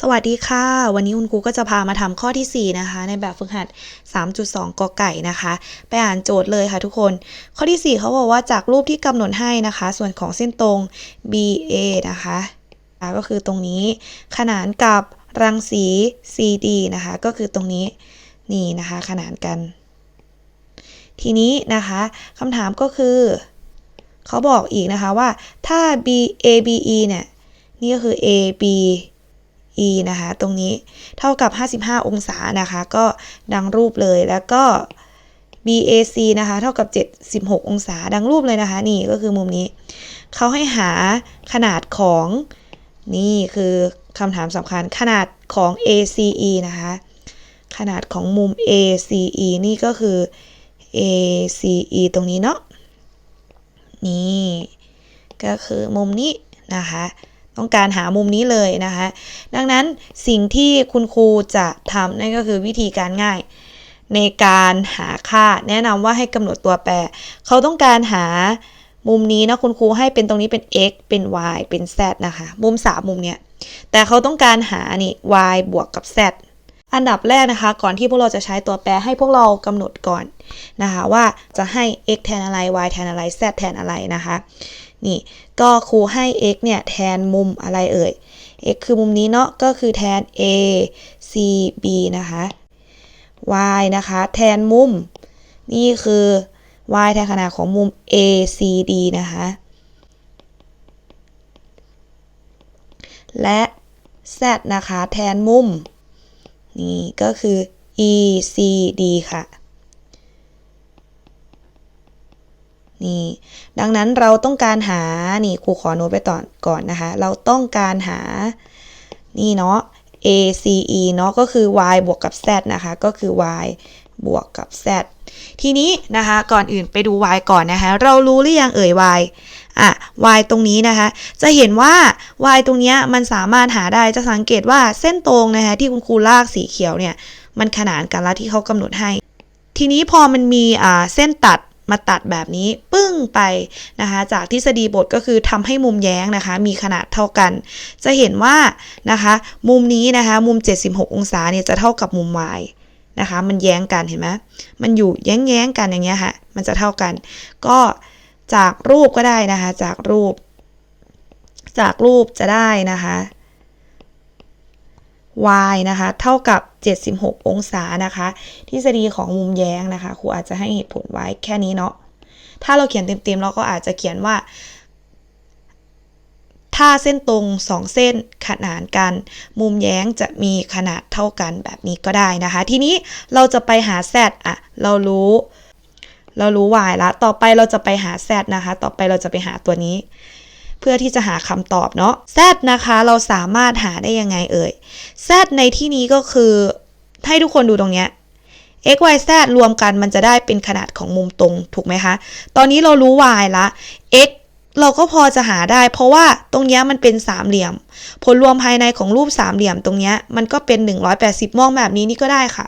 สวัสดีค่ะ วันนี้คุณครูก็จะพามาทำข้อทีสี่ 4 นะคะ ในแบบฝึกหัด 3.2 กอไก่นะคะ ไปอ่านโจทย์เลยค่ะทุกคน ข้อที่ 4 เขาบอกว่าจากรูปที่กำหนดให้นะคะ ส่วนของเส้นตรง BA นะคะก็คือตรงนี้ ขนานกับรังสี CD นะคะ ก็คือตรงนี้นี่นะคะ ขนานกัน ทีนี้นะคะคำถามก็คือ เขาบอกอีกนะคะว่าถ้า BABE เนี่ยนี่ก็คือ AB e นะคะ ตรงนี้เท่ากับ 55 องศานะคะ ก็ดังรูปเลยแล้วก็ BAC นะคะ เท่ากับ 76 องศาดังรูปเลยนะคะ นี่ก็คือมุมนี้ เขาให้หาขนาดของนี่คือคำถามสำคัญขนาดของ ACE นะคะ ขนาดของมุม ACE นี่ก็คือ ACE ตรงนี้เนาะนี่ ก็คือมุมนี้นะคะ ต้องการหามุมนี้เลยนะคะ ดังนั้นสิ่งที่คุณครูจะทำนั่นก็คือวิธีการง่าย ในการหาค่าแนะนำว่าให้กำหนดตัวแปร เขาต้องการหามุมนี้นะคุณครูให้เป็นตรงนี้เป็น x เป็น y เป็น z นะคะ มุมสามมุมเนี้ย แต่เขาต้องการหานี่ y บวกกับ z อันดับแรกนะคะ ก่อนที่พวกเราจะใช้ตัวแปรให้พวกเรากำหนดก่อนนะคะ ว่าจะให้ x แทนอะไร y แทนอะไร z แทนอะไรนะคะนี่ก็ครูให้ x เนี่ยแทนมุมอะไรเอ่ย x คือมุมนี้เนาะก็คือแทน a c b นะคะ y นะคะ แทนมุม นี่คือ y แทนขนาดของมุม a c d นะคะ และ z นะคะ แทนมุม นี่ก็คือ e c d ค่ะ นี่ ดังนั้นเราต้องการหา นี่ครูขอโน้ตไปต่อก่อนนะคะ เราต้องการหา นี่เนาะ ACE เนาะก็คือ y บวกกับ z นะคะ ก็คือ y บวกกับ z ทีนี้นะคะ ก่อนอื่นไปดู y ก่อนนะคะ เรารู้หรือยังเอ่ย y อะ y ตรงนี้นะคะ จะเห็นว่า y ตรงนี้มันสามารถหาได้ จะสังเกตว่าเส้นตรงนะคะที่คุณครูลากสีเขียวเนี่ย มันขนานกันล้วที่เขากำหนดให้ ทีนี้พอมันมีเส้นตัด มาตัดแบบนี้ปึ้งไปนะคะ จากทฤษฎีบทก็คือทำให้มุมแย้งนะคะ มีขนาดเท่ากัน จะเห็นว่านะคะ มุมนี้นะคะ มุม 76 องศาเนี่ยจะเท่ากับมุม y นะคะ มันแย้งกันเห็นไหมมันอยู่แย้งแย้งกันอย่างเงี้ยค่ะมันจะเท่ากัน ก็จากรูปก็ได้นะคะ จากรูป จากรูปจะได้นะคะ y นะคะเท่ากับ 76 องศานะคะทฤษฎีของมุมแย้งนะคะครูอาจจะให้เหตุผลไว้แค่นี้เนาะถ้าเราเขียนเต็มๆเราก็อาจจะเขียนว่า ถ้าเส้นตรงสองเส้นขนานกัน มุมแย้งจะมีขนาดเท่ากันแบบนี้ก็ได้นะคะ ทีนี้เราจะไปหา z อะเรารู้ เรารู้ y ละต่อไปเราจะไปหา z นะคะ ต่อไปเราจะไปหาตัวนี้ เพื่อที่จะหาคำตอบเนาะ z นะคะเราสามารถหาได้ยังไงเอ่ย z ในที่นี้ก็คือ ให้ทุกคนดูตรงเนี้ย x y z รวมกันมันจะได้เป็นขนาดของมุมตรงถูกไหมคะ ตอนนี้เรารู้ y ละ x เราก็พอจะหาได้ เพราะว่าตรงเนี้ยมันเป็นสามเหลี่ยม ผลรวมภายในของรูปสามเหลี่ยมตรงเนี้ยมันก็เป็น 180มองแบบนี้นี่ก็ได้ค่ะ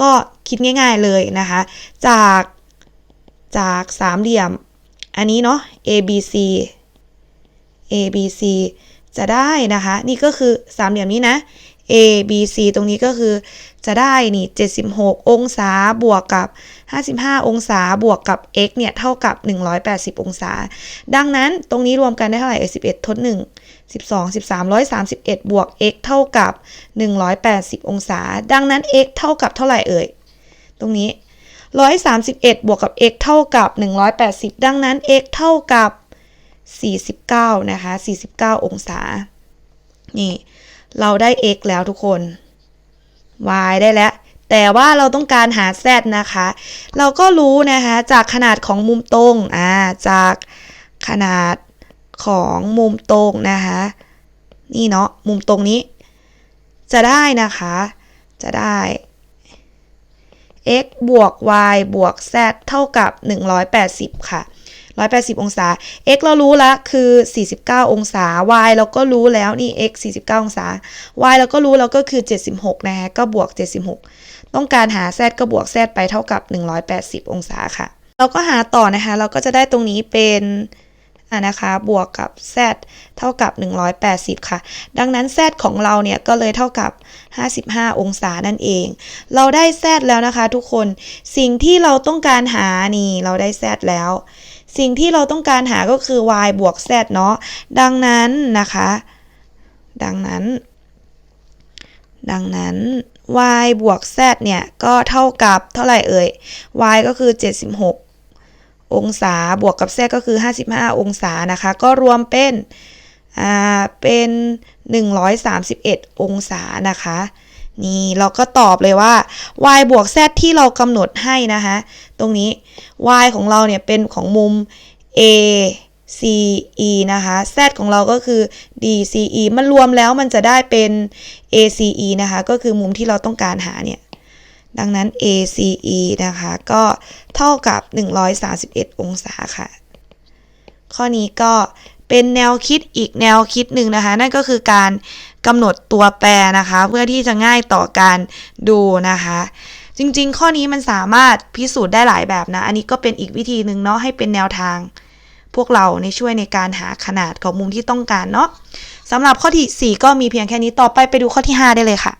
ก็คิดง่าย ๆเลยนะคะ จากจากสามเหลี่ยม อันนี้เนาะ a b c a b c จะได้นะคะ นี่ก็คือสามเหลี่ยมนี้นะ a b c ตรงนี้ก็คือจะได้นี่76 องศาบวกกับ 55 องศาบวกกับ x เนี่ย เท่ากับ 180 องศา ดังนั้นตรงนี้รวมกันได้เท่าไหร่ 11 ทด 1 12 13 131 บวก x เท่ากับ 180 องศา ดังนั้น x เท่ากับเท่าไหร่เอ่ย ตรงนี้ 131 บวกกับ x เท่ากับ 180 ดังนั้น x เท่ากับ 49 นะคะ 49 องศา นี่ เราได้ x แล้วทุกคน y ได้แล้ว แต่ว่าเราต้องการหา z นะคะ เราก็รู้นะคะ จากขนาดของมุมตรง อ่า จากขนาดของมุมตรงนะคะ นี่เนาะ มุมตรงนี้ จะได้นะคะ จะได้ x บวก y บวก z เท่ากับ 180 ค่ะ 180 องศา x เรารู้แล้วคือ 49 องศา y เราก็รู้แล้วนี่ x 49 องศา y เราก็รู้แล้วก็คือ 76 นะคะก็บวก 76 ต้องการหา z ก็บวก z ไปเท่ากับ 180 องศาค่ะ เราก็หาต่อนะคะ เราก็จะได้ตรงนี้เป็นนะคะบวกกับ z เท่ากับ 180 ค่ะ ดังนั้น z ของเราเนี่ยก็เลยเท่ากับ 55 องศานั่นเอง เราได้ z แล้วนะคะทุกคน สิ่งที่เราต้องการหานี่เราได้ z แล้ว สิ่งที่เราต้องการหาก็คือ y บวก z เนาะ ดังนั้นนะคะ ดังนั้น ดังนั้น y บวก z เนี่ย ก็เท่ากับเท่าไหร่เอ่ย y ก็คือ 76 องศา บวกกับ z ก็คือ 55 องศานะคะ ก็รวมเป็น อ่า เป็น 131 องศานะคะ นี่เราก็ตอบเลยว่า y บวก z ที่เรากำหนดให้นะคะตรงนี้ y ของเราเนี่ยเป็นของมุม a c e นะคะ z ของเราก็คือ d c e มันรวมแล้วมันจะได้เป็น a c e นะคะ ก็คือมุมที่เราต้องการหาเนี่ย ดังนั้น ACE นะคะ ก็เท่ากับ 131 องศาค่ะ ข้อนี้ก็เป็นแนวคิดอีกแนวคิดหนึ่งนะคะ นั่นก็คือการ กำหนดตัวแปรนะคะ เพื่อที่จะง่ายต่อการดูนะคะ จริงๆ ข้อนี้มันสามารถพิสูจน์ได้หลายแบบนะ อันนี้ก็เป็นอีกวิธีหนึ่งเนาะให้เป็นแนวทาง พวกเราในช่วยในการหาขนาดของมุมที่ต้องการเนาะสำหรับข้อที่ 4 ก็มีเพียงแค่นี้ต่อไปไปดูข้อที่ 5 ได้เลยค่ะ